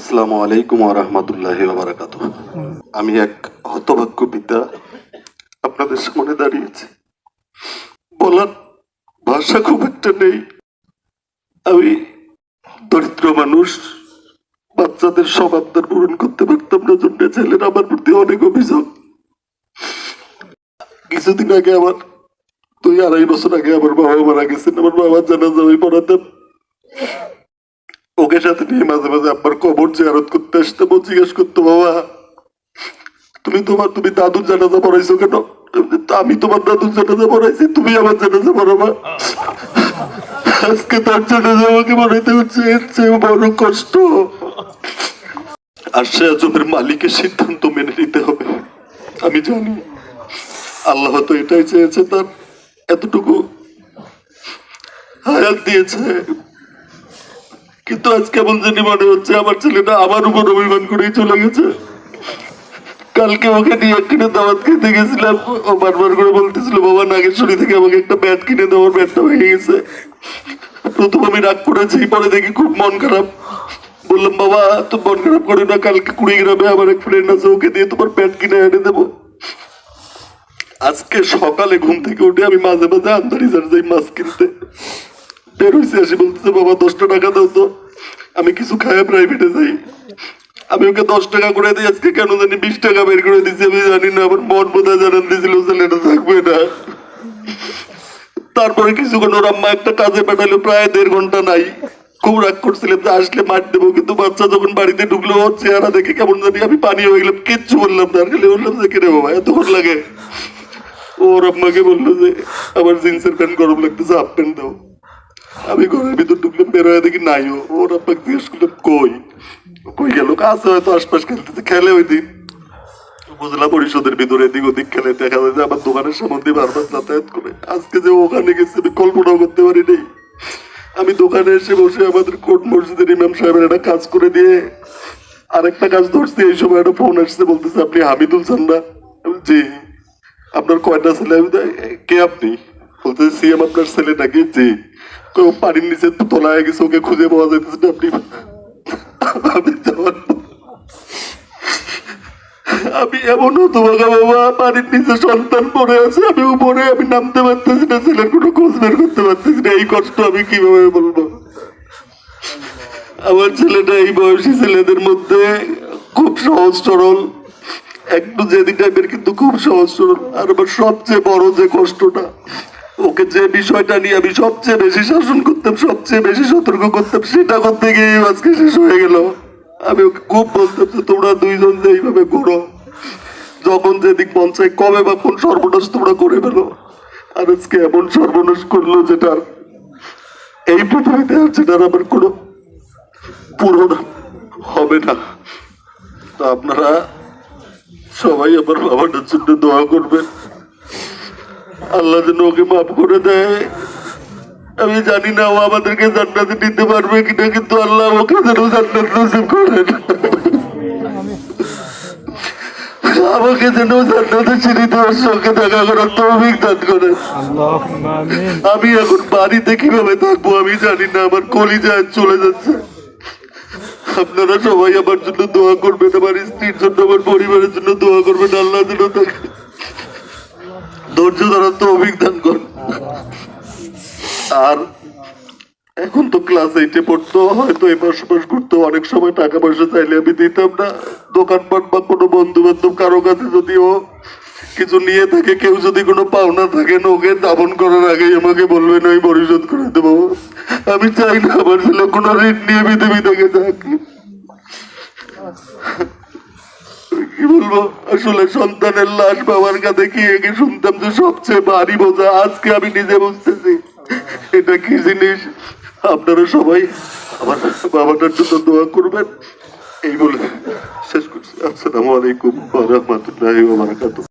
আসসালামু আলাইকুম রহমতুল্লাহ বারাকাত আমি এক হতভাগ্য পিতা আপনাদের সামনে দাঁড়িয়েছি। বলার ভাষা খুব একটা নেই। আমি দরিদ্র মানুষ, বাচ্চাদের সব আবদার পূরণ করতে পারতাম না, জন্য ছেলের আমার প্রতি অনেক অভিযোগ। কিছুদিন আগে আমার দুই আড়াই বছর আগে আমার বাবা মারা গেছেন, আমার বাবার জানাজা আমি পড়াতাম ওকে সাথে নিয়ে মাঝে মাঝে আব্বার কবর জিয়ারত করতে আসতাম ও জিজ্ঞেস করতো, বাবা, তুমি তোমার, তুমি দাদুর জানাজা পড়াইছো কেন? আমি তোমার দাদুর জানাজা পড়াইছি, তুমি আমার জানাজা পড়াবা। আজকে তার জানাজা আমাকে পড়াইতে হচ্ছে, এর চেয়ে বড় কষ্ট। আর সে আজমের মালিকের সিদ্ধান্ত মেনে নিতে হবে, আমি জানি। আল্লাহ তো এটাই চেয়েছে, তার এতটুকু হায়াত দিয়েছে। কিন্তু আজ কেমন জানি মনে হচ্ছে, আমার ছেলেটা আমার উপর অভিমান করেই চলে গেছে। কালকে ওকে নিয়ে কিনে দাওয়াত খেতে গেছিলাম। ও বারবার করে বলতেছিল, বাবা, নাগেশ্বরী থেকে আমাকে একটা ব্যাট কিনে দেওয়ার ব্যাটটা ভেঙে গেছে। প্রথম আমি রাগ করেছি, পরে দেখি খুব মন খারাপ। বললাম, বাবা, তো মন খারাপ করে না, কালকে কুড়িগ্রামে আমার এক ফ্রেন্ড আছে, ওকে দিয়ে তোমার ব্যাট কিনে এনে দেবো। আজকে সকালে ঘুম থেকে উঠে আমি মাঝে মাঝে আন্দারি যাই মাছ কিনতে। বের হয়েছে আসি বলতেছে, বাবা, দশটা টাকা দাও তো। আমি কিছু খায় প্রাইভেটে যাই। আমি ওকে দশ টাকা করে দিই, আজকে কেন জানি বিশ টাকা বের করে দিচ্ছি আমি জানি না, আমার মন বোধহয় জানান দিয়েছিল ছেলেটা থাকবে না। তারপরে কিছুক্ষণ ওর আম্মা একটা কাজে পাঠালো, প্রায় দেড় ঘণ্টা নাই। খুব রাগ করছিলাম যে আসলে মার দেবো, কিন্তু বাচ্চা যখন বাড়িতে ঢুকলো, ওর চেহারা দেখে কেমন জানি আমি পানি হয়ে গেলাম, কিচ্ছু বললাম না। খালি বললাম যে, কিরে বাবা এতক্ষণ লাগে? ওর আম্মাকে বলল যে, আমার জিন্সের প্যান্ট গরম লাগতেছে, হাফ প্যান্ট দাও। আমি ঘরের ভিতর ঢুকলাম বেরোয় দেখি নাই ওর আব্বাকে জিজ্ঞেস করলাম কই? কই গেল? কাছে হয়তো আশপাশ খেলতেছে খেলে ওই দিন। বুঝলা পরিষদের ভিতরে এদিক ওদিক খেলে দেখা যায় যে আমার দোকানের দিয়ে বারবার যাতায়াত করে। আজকে যে ওখানে গেছে আমি কল্পনাও করতে পারি নাই। আমি দোকানে এসে বসে আমাদের কোর্ট মসজিদের ইমাম সাহেবের একটা কাজ করে দিয়ে আরেকটা কাজ ধরছি। এই সময় একটা ফোন আসছে বলতেছে আপনি হামিদুল চান না? আমি বলছি, জি। আপনার কয়টা ছেলে? আমি কে আপনি? বলতেছে সিএম আপনার ছেলে নাকি জি। ও পানির নিচে তো তোলায় গেছে, ওকে খুঁজে পাওয়া যাইতেছে আপনি আমি এমনও তোমাকে বাবা পানির নিচে সন্তান পড়ে আছে, আমি উপরে, আমি নামতে পারতেছি না, ছেলের কোনো খোঁজ বের করতে পারতেছি না, এই কষ্ট আমি কীভাবে বলব? আমার ছেলেটা এই বয়সী ছেলেদের মধ্যে খুব সহজ সরল। একটু জেদি টাইপের কিন্তু খুব সহজ সরল, আর আমার সবচেয়ে বড় যে কষ্টটা ওকে যে বিষয়টা নিয়ে আমি সবচেয়ে বেশি শাসন করতাম, সবচেয়ে বেশি সতর্ক করতাম, সেটা করতে গিয়ে আজকে শেষ হয়ে গেল। আমি ওকে খুব বলতাম যে, তোমরা দুইজন যে এইভাবে করো, যখন যেদিক চাই কবে বা কোন সর্বনাশ তোমরা করে ফেলো। আর আজকে এমন সর্বনাশ করল যেটা এই পৃথিবীতে আর যেটার আবার কোনো পূরণ হবে না। তো আপনারা সবাই আমার বাবাটার জন্য দোয়া করবেন। আল্লাহ যেন ওকে মাফ করে দেয়। আমি জানি না ও আমাদেরকে জান্নাতে দিতে পারবে কিনা কিন্তু আল্লাহ ওকে যেন জান্নাত নসিব করেন। আমাকে যেন জান্নাতে সঙ্গে দেখা করার তৌফিক দান করে আমি এখন বাড়িতে কীভাবে থাকব আমি জানি না আমার কলিজায় চলে যাচ্ছে। আপনারা সবাই আমার জন্য দোয়া করবেন আমার স্ত্রীর জন্য আমার পরিবারের জন্য দোয়া করবেন আল্লাহ যেন ধৈর্য ধরার তো অভিজ্ঞান করেন আর এখন তো ক্লাস এইটে পড়তো, হয়তো এপাশ ওপাশ করতো অনেক সময় টাকা পয়সা চাইলে আমি দিতাম না। দোকানপাট বা কোনো বন্ধু বান্ধব কারও কাছে যদিও কিছু নিয়ে থাকে, কেউ যদি কোনো পাওনা থাকে না ওকে দাপন করার আগেই আমাকে বলবেন আমি পরিশোধ করে দেবো। আমি চাই না আমার ছেলে কোনো ঋণ নিয়ে পৃথিবী থেকে যাক। বলব, আসলে সন্তানের লাশ বাবার কাছে গিয়ে গিয়ে শুনতাম যে সবচেয়ে ভারী বোঝা আজকে আমি নিজে বুঝতেছি। এটা কি জিনিস? আপনারা সবাই আমার বাবাটার জন্য দোয়া করবেন। এই বলে শেষ করছি। আসসালামু আলাইকুম ওয়া রাহমাতুল্লাহি ওয়া বারাকাতুহু।